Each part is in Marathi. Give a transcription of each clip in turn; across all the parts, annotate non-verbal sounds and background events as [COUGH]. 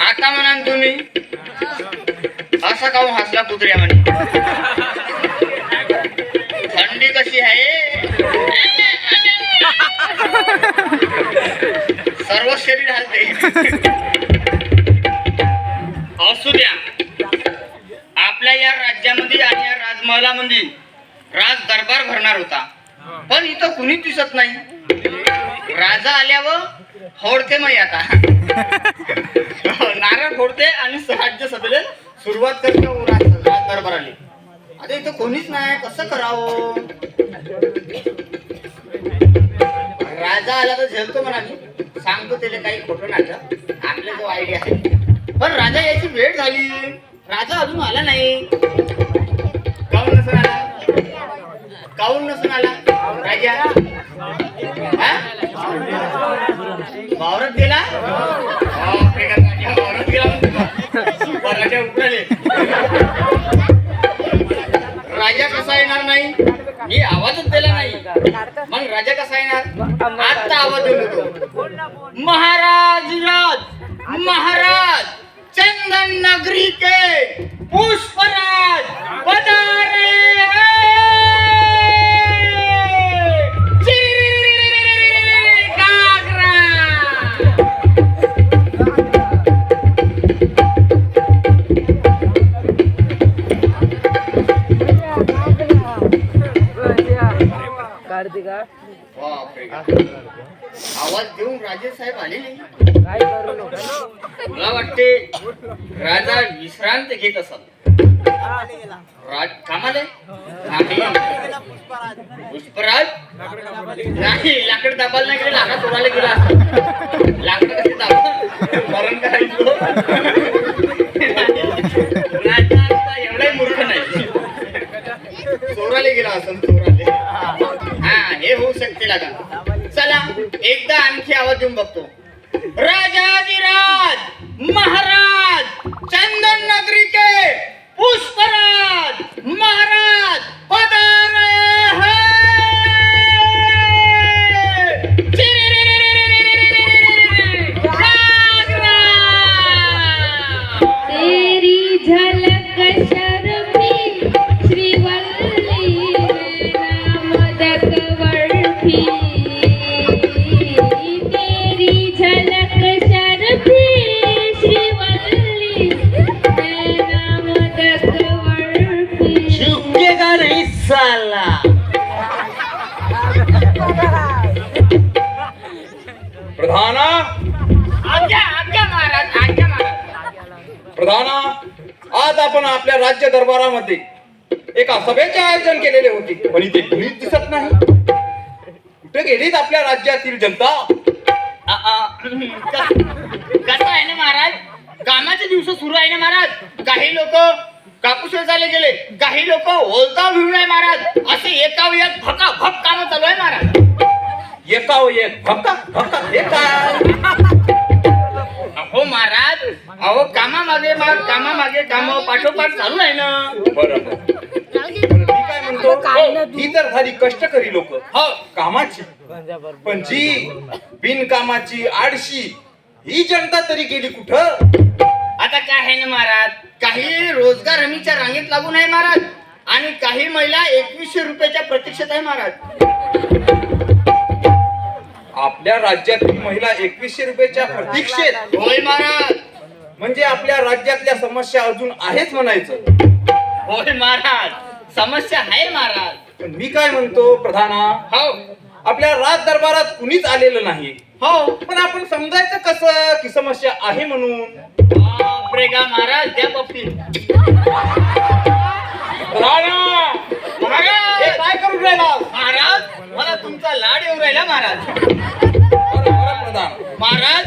आता म्हणाल तुम्ही असं काऊन हसला कुत्र्या म्हणे? थंडी कशी आहे? सर्व शरीर हलते. असू द्या. आपल्या या राज्यामध्ये आणि या राजमहालामध्ये राज दरबार भरणार होता. पण इथं कुणी दिसत नाही. राजा आल्यावर होडते मग आता. नारळ फोडते आणि राज्य सभेला सुरुवात करते हो राज आले आता इथं कोणीच नाही. कसं करावं? राजा आला तर झेलतो म्हणा मी. सांगतो त्याला काही खोटं नाट आपला जो आयडिया आहे. पण राजा याची वेळ झाली. राजा अजून आला नाही. काऊन नसून आला? काऊन नसून आला? राजा? वावरत गेला? वावरत गेला राजा कसा येणार नाही? मी आवाजच दिला नाही. मग राजा कसा येणार? आता आवाज दिलो महाराज राज महाराज चंदन नगरी के पुष्पराज पधारे आवाज देऊन राजे साहेब आले नाही मला वाटते राजा विश्रांत घेत असत राज कामाले पुष्पराज? नाही लाकड दाबायला नाही गेले लाकडा तोडायला गेला असता. लाकडं कशी दाबा मरण करायचो राजा एवढाही मूर्ख नाही. चोराले गेला असं होऊ शक्ती लागा चला एकदा आणखी आवाज देऊन बघतो. राजाधिराज महाराज चंदन नगरी के आपल्या राज्य दरबारामध्ये एका सभेचे आयोजन केलेले होते. पण इथे कुणीच दिसत नाही. कुठे गेलीत आपल्या राज्यातील जनता? कसं आहे ना महाराज? कामाचे दिवस सुरू आहे ना महाराज? काही लोक कापूस वेचायला गेले काही लोक ओलता भिवून आहे महाराज. असे एका एक भका भक काम चालू आहे महाराज. एका एक भक्का भक्का हे काय अहो महाराज. अहो कामामागे माग कामामागे काम पाठोपाठ चालू आहे ना. बरं बरं. बरं, मी काय म्हणतो? हो, ही तर झाली कष्टकरी लोक. हो. कामाची. पण जी बिनकामाची आडशी ही जनता तरी गेली कुठं? आता काय आहे ना महाराज? काही रोजगार हमीच्या रांगेत लागून आहे महाराज. आणि काही महिला एकवीसशे रुपयाच्या प्रतीक्षेत आहे महाराज. आपल्या राज्यातील महिला एकवीसशे रुपयाच्या प्रतीक्षेत. होय महाराज. म्हणजे आपल्या राज्यातल्या समस्या अजून आहेच म्हणायचं. होय महाराज. समस्या आहे महाराज. पण मी काय म्हणतो प्रधाना? हो. आपल्या राज दरबारात कुणीच आलेलं नाही. हो. पण आपण समजायचं कसं की समस्या आहे म्हणून? बापरे गा महाराज त्या बाबतीत. प्रधाना हे महाराज काय करून राहिला महाराज मला तुमचा लाड येऊ राहिला महाराज. महाराज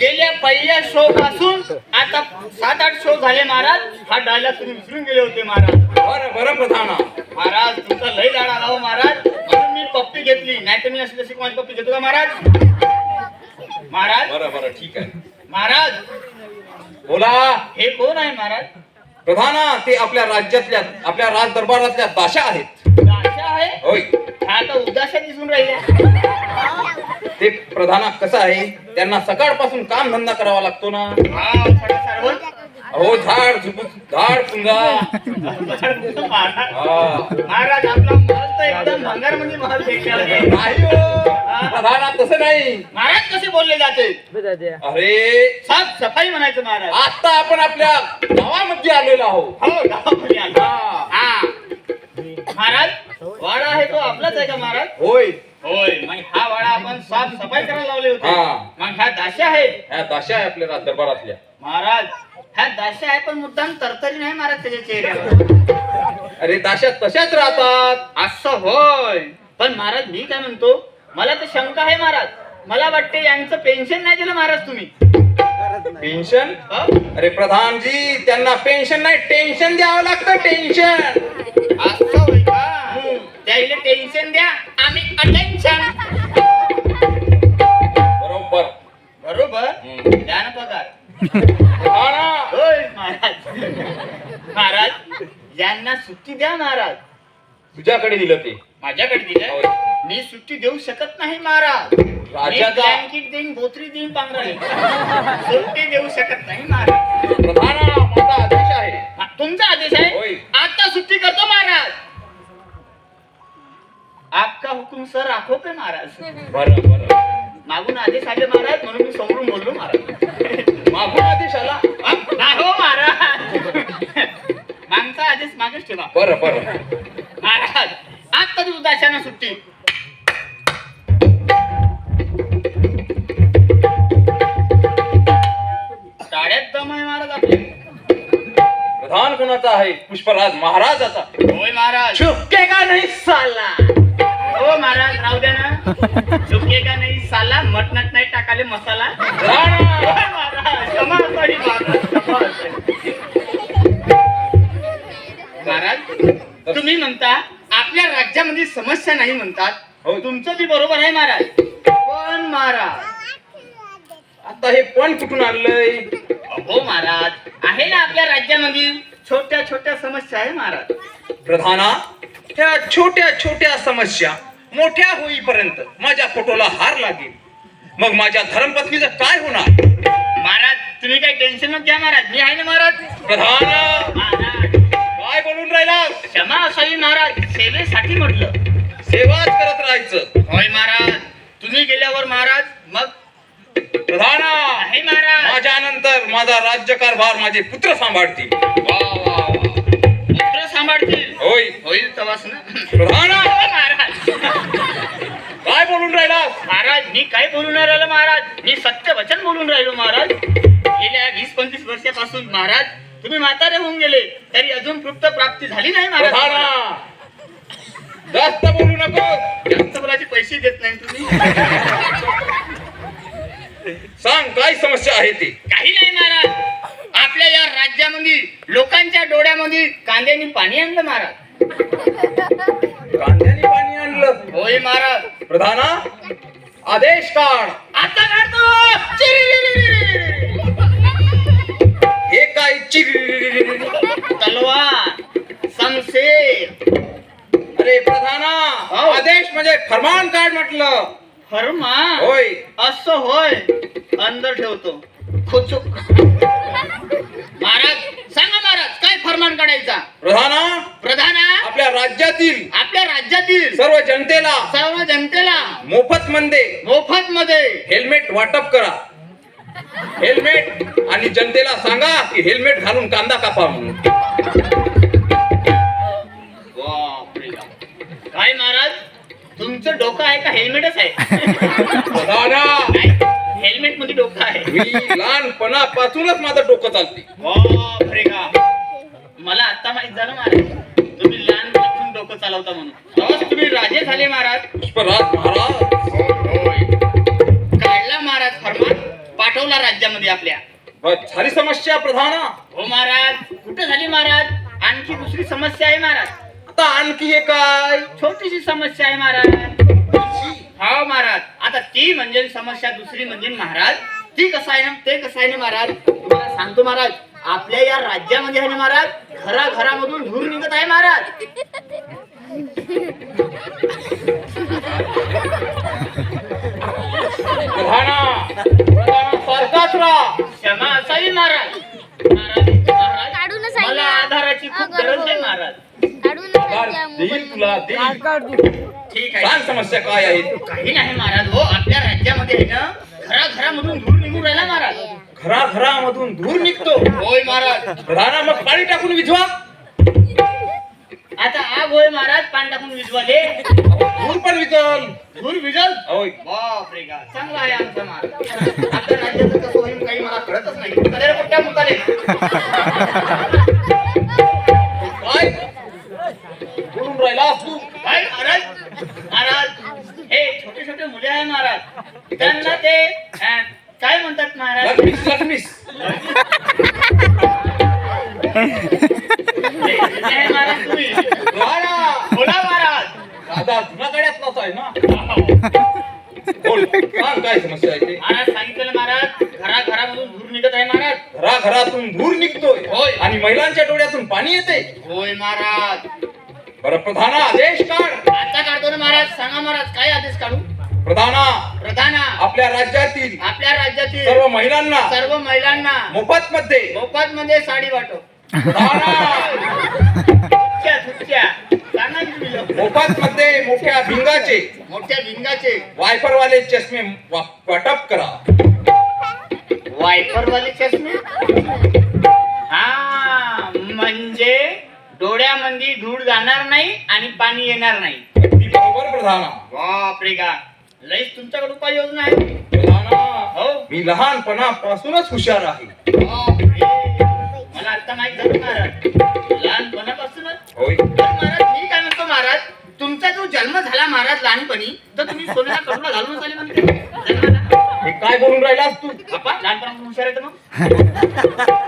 गेल्या पहिल्या शो पासून आता सात आठ शो झाले महाराज. हा डायलॉग तुम्ही विसरून गेले होते महाराज. बरं बरं प्रधाना महाराज तुमचा लय लाड आला हो महाराज. म्हणून मी पप्पी घेतली. नाही तर मी अशी तशी कोणाची पप्पी घेतो का महाराज? महाराज? बरं बरं ठीक आहे. महाराज बोला. हे कोण आहे महाराज? प्रधाना ते आपल्या राज्यातल्या आपल्या राज दरबारातल्या दाशा आहेत. आहे? होय. हा उदाशा दिसून राहिल्या. ते प्रधाना कसं आहे? त्यांना सकाळपासून काम धंदा करावा लागतो ना. हा सगळं सर्व अहो झाड झुपूक झाड पुंगा महाराज. महाराज आपला महल तर एकदम भंगार म्हणजे महल नाही हो. प्रधाना तसं नाही. महाराज कसे बोलले जाते? अरे साफ सफाई म्हणायचं महाराज. आता आपण आपल्या गावामध्ये आलेलो आहोत. हो गावामध्ये आलो. हा. महाराज वाडा आहे तो आपलाच आहे का महाराज? होय. होय. मग हा वाडा आपण साफ सफाई करायला लावले होते. हा. मग ह्या दाशा आहे. ह्या दाशा आहे आपल्या दरबारातल्या महाराज ह्या दाशा आहे पण मुद्दाम तरतरी नाही महाराज त्याच्या चेहऱ्यावर. अरे दाशा तशाच राहतात. असं होय. पण महाराज मी काय म्हणतो? मला तर शंका आहे महाराज. मला वाटते यांचं पेन्शन नाही दिलं महाराज तुम्ही. पेन्शन? अरे प्रधानजी त्यांना पेन्शन नाही टेन्शन द्यावं लागतं टेन्शन असं होय का? त्याला टेन्शन द्या आम्ही अटेन्शन बरोबर. बरोबर. द्या ना पगार. हा ना. होय महाराज. महाराज यांना सुट्टी द्या महाराज. तुझ्याकडे दिलं ते. माझ्याकडे होय. मी सुट्टी देऊ शकत नाही महाराज. ब्लँकेट देईन बोत्री देईन पांघराळी सुट्टी देऊ शकत नाही महाराज. प्रधाना माझा आदेश आहे. हा, तुमचा आदेश होय. आहे आता सुट्टी करतो महाराज. आपका हुकुम सर राखो पे महाराज. बरं बरं. मागून आदेश आले महाराज म्हणून मी समोरून बोललो महाराज. मागून आदेश आला? हा, नाही हो महाराज. मागचा आदेश मागच ठेवा. बरं बरं. महाराज आता तू उदाशाना सुट्टी. साड्यात दम आहे महाराज आपले. प्रधान कोणाचा आहे? पुष्पराज महाराजाचा. होय महाराज. चुपके का नाही साला? हो महाराज राहू द्या ना. चुके का नाही साला? मटणात नाही टाकाले मसाला. होय महाराज क्षमा असावी महाराज. राज्यामध्ये समस्या नाही म्हणतात. हो. तुमचं बी बरोबर आहे महाराज. पण महाराज आता हे पण कुठून आणलंय? हो महाराज आहे ना आपल्या राज्यामध्ये छोट्या छोट्या समस्या आहे महाराज. प्रधाना त्या छोट्या छोट्या समस्या मोठ्या होईपर्यंत माझ्या फोटोला हार लागेल. मग माझ्या धर्मपत्नीचं काय होणार? महाराज तुम्ही काही टेन्शन घ्या महाराज. मी आहे ना महाराज. प्रधाना! होय महाराज. तुम्ही गेल्यावर महाराज मग? प्रधाना आहे महाराज. माझ्या नंतर माझा राज्यकारभार माझे पुत्र सांभाळतील. वा वा वा. पुत्र सांभाळतील? होय. होईल तवास ना. प्रधाना हो, महाराज. काय बोलून राहिला? महाराज मी काय बोलून नाही राहिलो महाराज? मी सत्य वचन बोलून राहिलो महाराज. गेल्या वीस पंचवीस वर्षापासून महाराज तुम्ही म्हातारे होऊन गेले तरी अजून तृप्त प्राप्ती झाली नाही महाराज. प्रधाना जास्त बोलू नको जास्त बोलायचे पैसे देत नाही तुम्ही [LAUGHS] सांग काय समस्या आहे ती? काही नाही महाराज. आपल्या या राज्यामध्ये लोकांच्या डोळ्यामध्ये कांद्याने पाणी आणलं महाराज. कांद्याने पाणी आणलं. होय महाराज. प्रधाना आदेश काढ. आता काढतो. हे काय चिर तलवार समशेर अरे प्रधाना. आदेश म्हणजे फरमान काढ म्हटलं? फर्मा होय. असं होय. अंदर ठेवतो. महाराज सांगा महाराज काय फरमान काढायचा? प्रधाना प्रधाना आपल्या राज्यातील आपल्या राज्यातील सर्व जनतेला सर्व जनतेला मोफत मध्ये मोफत मध्ये हेल्मेट वाटप करा. हेल्मेट आणि जनतेला सांगा की हेल्मेट घालून कांदा कापा म्हणून. काय महाराज तुमचं डोकं आहे का? हेल्मेटच आहे. प्रधाना हेल्मेटमध्ये डोकं आहे. मी लहानपणापासूनच माझं डोकं चालते बापरे का? मला आता माहीत झालं महाराज तुम्ही लहानपणापासून डोकं चालवता म्हणून. तुम्ही राजे झाले महाराज. पुष्पराज महाराज. काढला महाराज फरमान पाठवला राज्यामध्ये आपल्या. बस, झाली समस्या प्रधाना. हो महाराज कुठं झाली महाराज? आणखी दुसरी समस्या आहे महाराज. आता आणखी हे काय छोटीशी समस्या आहे महाराज. हो महाराज. आता ती म्हणजे समस्या दुसरी म्हणजे महाराज. ती कसं आहे ना ते कसं आहे ना महाराज? तुम्हाला सांगतो महाराज आपल्या या राज्यामध्ये आहे ना महाराज घरा घरामधून धूर निघत आहे महाराज. [LAUGHS] प्रधाना ठीक आहे. समस्या काय आहे? काही नाही महाराज हो. आपल्या राज्यामध्ये आहे ना घरा घरामधून धूर निघून राहिला महाराज. घरा घरामधून धूर निघतो. होय महाराज. मग पाणी टाकून विझवा आता आग होय महाराज पाणी टाकून विजवाले धूर पण विझल धूर विजल? होय. बापरे का चांगला आहे आमचा महाराज आपल्या राज्याचं कसं होईल काही मला कळतच नाही. कुठल्या मुताले प्रधाना आदेश काढ. आता काढतो ना महाराज सांगा महाराज काय आदेश काढू? प्रधाना प्रधाना आपल्या राज्यातील आपल्या राज्यातील सर्व महिलांना सर्व महिलांना मोफत मध्ये मोफत मध्ये साडी वाटो सांगा तुम्ही लोक. मोफत मध्ये मोठ्या भिंगाचे मोठ्या भिंगाचे. वायपर वाले चष्मे वा- वाटप करा. वायपर वाले चष्मे? हा म्हणजे डोळ्यामध्ये धूळ जाणार नाही आणि पाणी येणार नाही. अगदी बरोबर प्रधाना बापरे का? लईच तुमच्याकडे उपाययोजना आहे. प्रधाना हो. मी लहानपणापासूनच हुशार आहे. बापरे. मला आता माहीत झालं महाराज. लहानपणापासूनच? होय. पण महाराज मी काय म्हणतो महाराज तुमचा जो जन्म झाला महाराज लहानपणी तर तुम्ही सोन्याला कपडा घालून आले म्हणते. जन्माला. हे काय बोलून राहिलास तू? बापा लहानपणापासून हुशार आहे तर मग? [LAUGHS]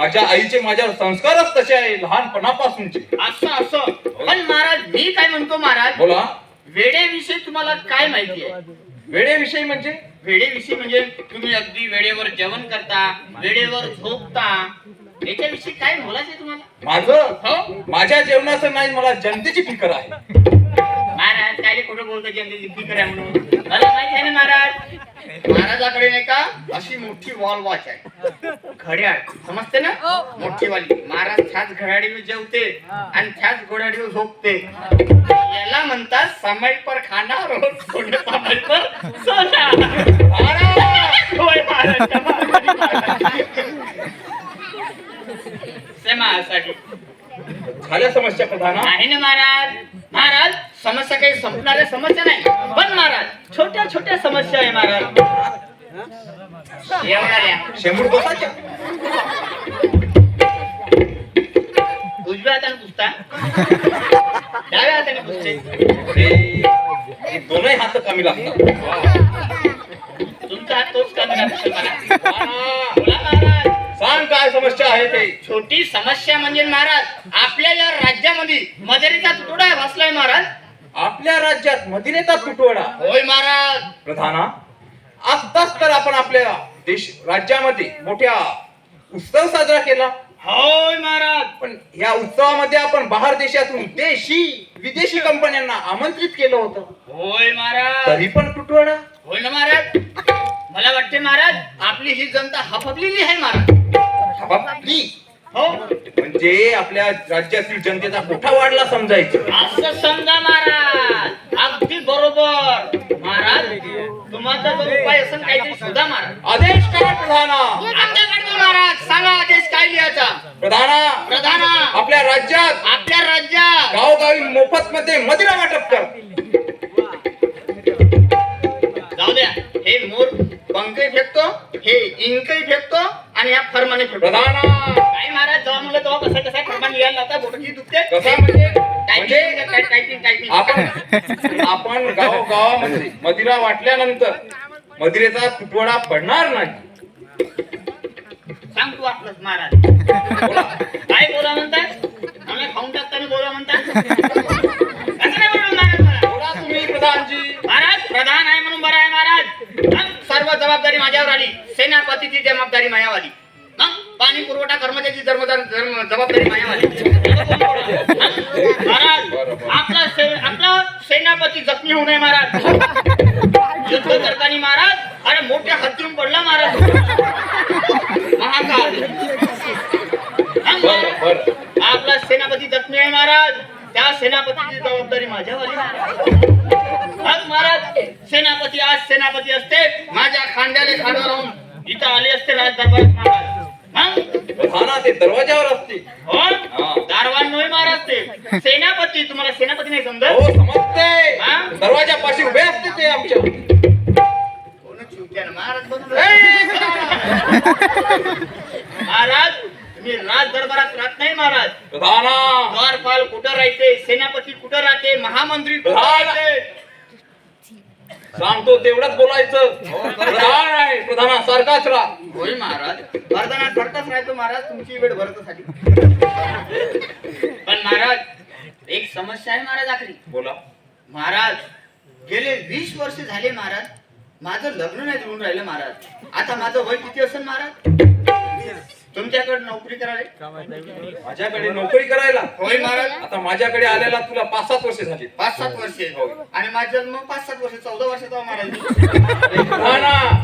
माझ्या आईचे माझ्यावर संस्कारच तसे आहे लहानपणापासूनचे. असं असं. पण महाराज मी काय म्हणतो महाराज? बोला. वेळेविषयी तुम्हाला काय माहिती आहे? वेळेविषयी म्हणजे? वेळेविषयी म्हणजे तुम्ही अगदी वेळेवर जेवण करता वेळेवर झोपता. याच्याविषयी काय बोलायचं तुम्हाला? माझं? हो? माझ्या जेवणाचं नाही मला जनतेची फिकर आहे. महाराज काय खोटं बोलतो जनतेची फिकर आहे म्हणून? मला माहिती आहे ना महाराज? महाराजाकडे नाही का अशी मोठी वॉल वॉच आहे. घड्याळ. समजते ना? मोठी वाली महाराज त्याच घड्याळीवर जेवते आणि त्याच घड्याळीवर झोपते. याला म्हणतात समय पर खाना रोज थोडे समय पर सोना महाराज! होय महाराज, झाल्या समस्या प्रधाना नाही ना महाराज? महाराज समस्या काही संपणाऱ्या समस्या नाही. पण महाराज छोट्या छोट्या समस्या आहे महाराज. शेंबूड बसाच्या उजव्या हाताने पुसता. डाव्या हाताने पुसते. दोनही हात कमी लागतात. तुमचा हात तोच कमी लागतो मला सांग काय समस्या आहे ते. छोटी समस्या म्हणजे महाराज आपल्या या राज्यामध्ये मदरीचा तुटवडा बसलाय महाराज. आपल्या राज्यात मदिनेचा तुटवडा होय महाराज. प्रधाना आत्ताच तर आपण आपल्या देश राज्यामध्ये मोठ्या उत्सव साजरा केला. होय महाराज. पण या उत्सवामध्ये आपण बाहेर देशातून देशी विदेशी कंपन्यांना आमंत्रित केलं होतं. होय महाराज. तरी पण तुटवडा होय ना महाराज. मला वाटते महाराज आपली ही जनता हफकलेली आहे महाराज. बापली. हो. म्हणजे आपल्या राज्यातील जनतेचा कोठा वाढला समजायचं. असं समजा महाराज. अगदी बरोबर. महाराज तुम्हाला जो उपाय असेल काहीतरी शोधा महाराज. आदेश करा प्रधाना. आमच्याकडे महाराज. सांगा आदेश काय लिहायचा? प्रधाना. प्रधाना. आपल्या राज्यात. आपल्या राज्यात. गावोगावी मोफत मध्ये मदिरा वाटप कर. जाऊ द्या. हे मोर पंखही फेकतो हे इंकही फेकतो आणि फरमाने फेकतो प्रधाना. काय महाराज जेव्हा म्हणलं तेव्हा कसं कसं फरमान लिहायला लावता बोटची दुखते कसा म्हणजे टायपिंग म्हणजे टायपिंग टायपिंग आपण आपण गाव गावामध्ये मदिरा वाटल्यानंतर मदिरेचा तुटवडा पडणार नाही. सांग तू आपलंच महाराज. काय बोला म्हणतात? आम्हाला खाऊन टाकताना बोला म्हणतात. असं नाही बोलणार महाराज मला. बोला तुम्ही प्रधानजी. महाराज प्रधान आहे म्हणून बरं आहे सर्व जबाबदारी माझ्यावर आली. सेनापतीची जबाबदारी मायावाली. आली पाणी पुरवठा कर्मचाऱ्याची जबाबदारी महाराज आपला से- आपला सेनापती जखमी होऊ नये महाराज. युद्ध करताना महाराज. अरे मोठ्या हत्तीहून पडला महाराज. महाकाल. आपला सेनापती जखमी आहे महाराज. त्या सेनापतीची जबाबदारी माझ्यावाली आली. महाराज. सेनापती आज सेनापती असते माझ्या खांद्याने खांदा लावून इथं आले असते राज दरबारात महाराज? प्रधाना ते दरवाजावर असते. हो? महाराज ते. सेनापती तुम्हाला सेनापती नाही हो समजत. हा? दरवाजापाशी उभे असते ते आमच्या महाराज तुम्ही राज दरबारात राहत नाही महाराज. द्वारपाल कुठं राहते सेनापती कुठं राहते महामंत्री कुठं प्रधान. राहते? सांगतो तेवढंच बोलायचं. प्रधान आहे प्रधाना सारखाच राहा. होय महाराज. वरदानात भरतच राहतो महाराज. तुमची वेळ भरतसाठी. पण महाराज एक समस्या आहे महाराज आखरी. बोला. महाराज गेले वीस वर्ष झाले महाराज माझं लग्न नाही जुळून राहिलं महाराज. आता माझं वय किती असेल महाराज? तुमच्याकडे नोकरी करायला? माझ्याकडे नोकरी करायला? होय महाराज. आता माझ्याकडे आलेला तुला पाच सात वर्ष झाली. पाच सात वर्षे. आणि माझा जन्म पाच सात वर्ष चौदा वर्षाचा महाराज.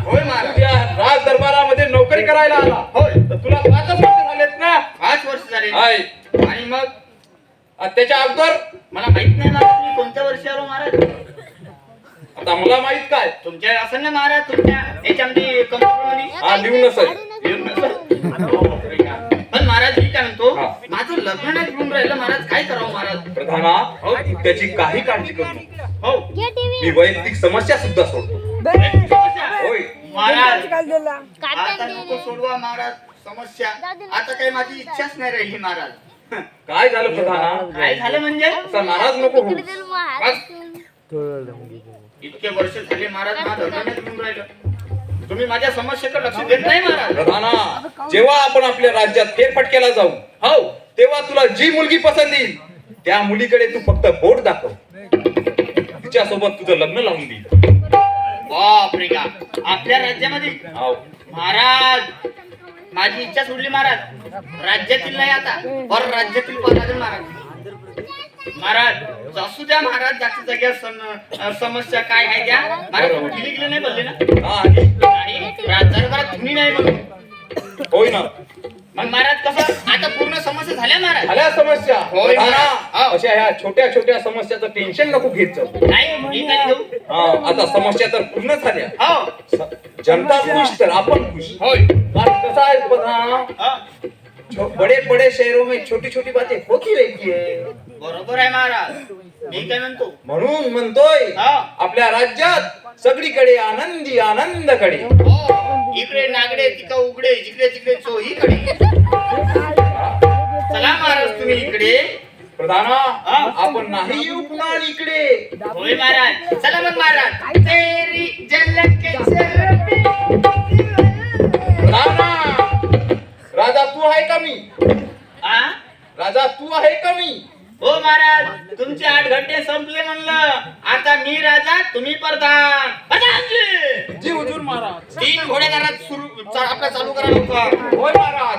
होय महाराज. राज दरबारामध्ये नोकरी करायला आला. होय. तर तुला पाचच वर्ष झालेत ना? पाच वर्ष झाले. आणि मग? त्याच्या अगोदर? मला माहीत नाही महाराज मी कोणत्या वर्षी आलो महाराज? आता मला माहीत काय? तुमच्या असेल ना महाराज तुमच्या याच्यामध्ये कम्प्युटरमध्ये हा लिहून नसेल. पण महाराज मी काय म्हणतो हा. माझं लग्न नाही जुळून राहिलं महाराज काय करावं महाराज? प्रधाना त्याची काही काळजी करू नको. हो. मी वैयक्तिक समस्या सुद्धा सोडतो. होय. महाराज आता नको सोडवा महाराज समस्या. आता काही माझी इच्छाच नाही राहिली महाराज. काय झालं प्रधाना? काय झालं म्हणजे? असा नाराज नको होऊ. इतके वर्ष झाले महाराज माझं जुळून राहिलं. तुम्ही माझ्या समस्येकडे लक्ष देत नाही महाराज. प्रधाना जेव्हा आपण आपल्या राज्यात फेरफटक्याला जाऊ हो तेव्हा तुला जी मुलगी पसंत येईल त्या मुलीकडे तू फक्त बोट दाखव. तिच्यासोबत तुझं लग्न लावून देईल बापरे का? आपल्या राज्यामध्ये? हाव. महाराज माझी इच्छा सोडली महाराज. राज्यातील नाही आता पर राज्यातील महाराज. महाराज असू द्या महाराज सम- अं, समस्या काय आहे त्या? महाराज गेले गेले नाही बोलले ना? हा, आणि- धुनी नाही म्हणून होय ना. मग महाराज कसं? आता पूर्ण समस्या झाल्या महाराज? झाल्या समस्या. होय प्रधाना, हा. अशा ह्या छोट्या छोट्या समस्याचं टेन्शन नको घेत जाऊ. नाही मी हा आता समस्या तर पूर्ण झाल्या. हो. स- जनता खुश तर आपण खुश. होय. कारण कसं आहे हा. बड़े बड़े शहरों में छोटी छोटी बातें होती रहती है? बरोबर आहे महाराज. मी काय म्हणतो? म्हणून म्हणतोय हा. आपल्या राज्यात सगळीकडे आनंदी आनंदकडे. हो. इकडे नागडे तिकडे उघडे जिकडे तिकडे चोहीकडे. चला महाराज तुम्ही इकडे. प्रधाना हा. आपण नाही येऊ पुन्हा इकडे? होय महाराज. चला मग महाराज. तेरी झलक. प्रधाना राजा तू आहे का मी? हा? राजा तू आहे का मी? हो महाराज तुमचे आठ घंटे संपले म्हणलं. आता मी राजा तुम्ही प्रधान. प्रधानजी जी हुजूर महाराज. तीन घोडे घरात सुरू चा- आपला चालू करा लवकर. होय महाराज.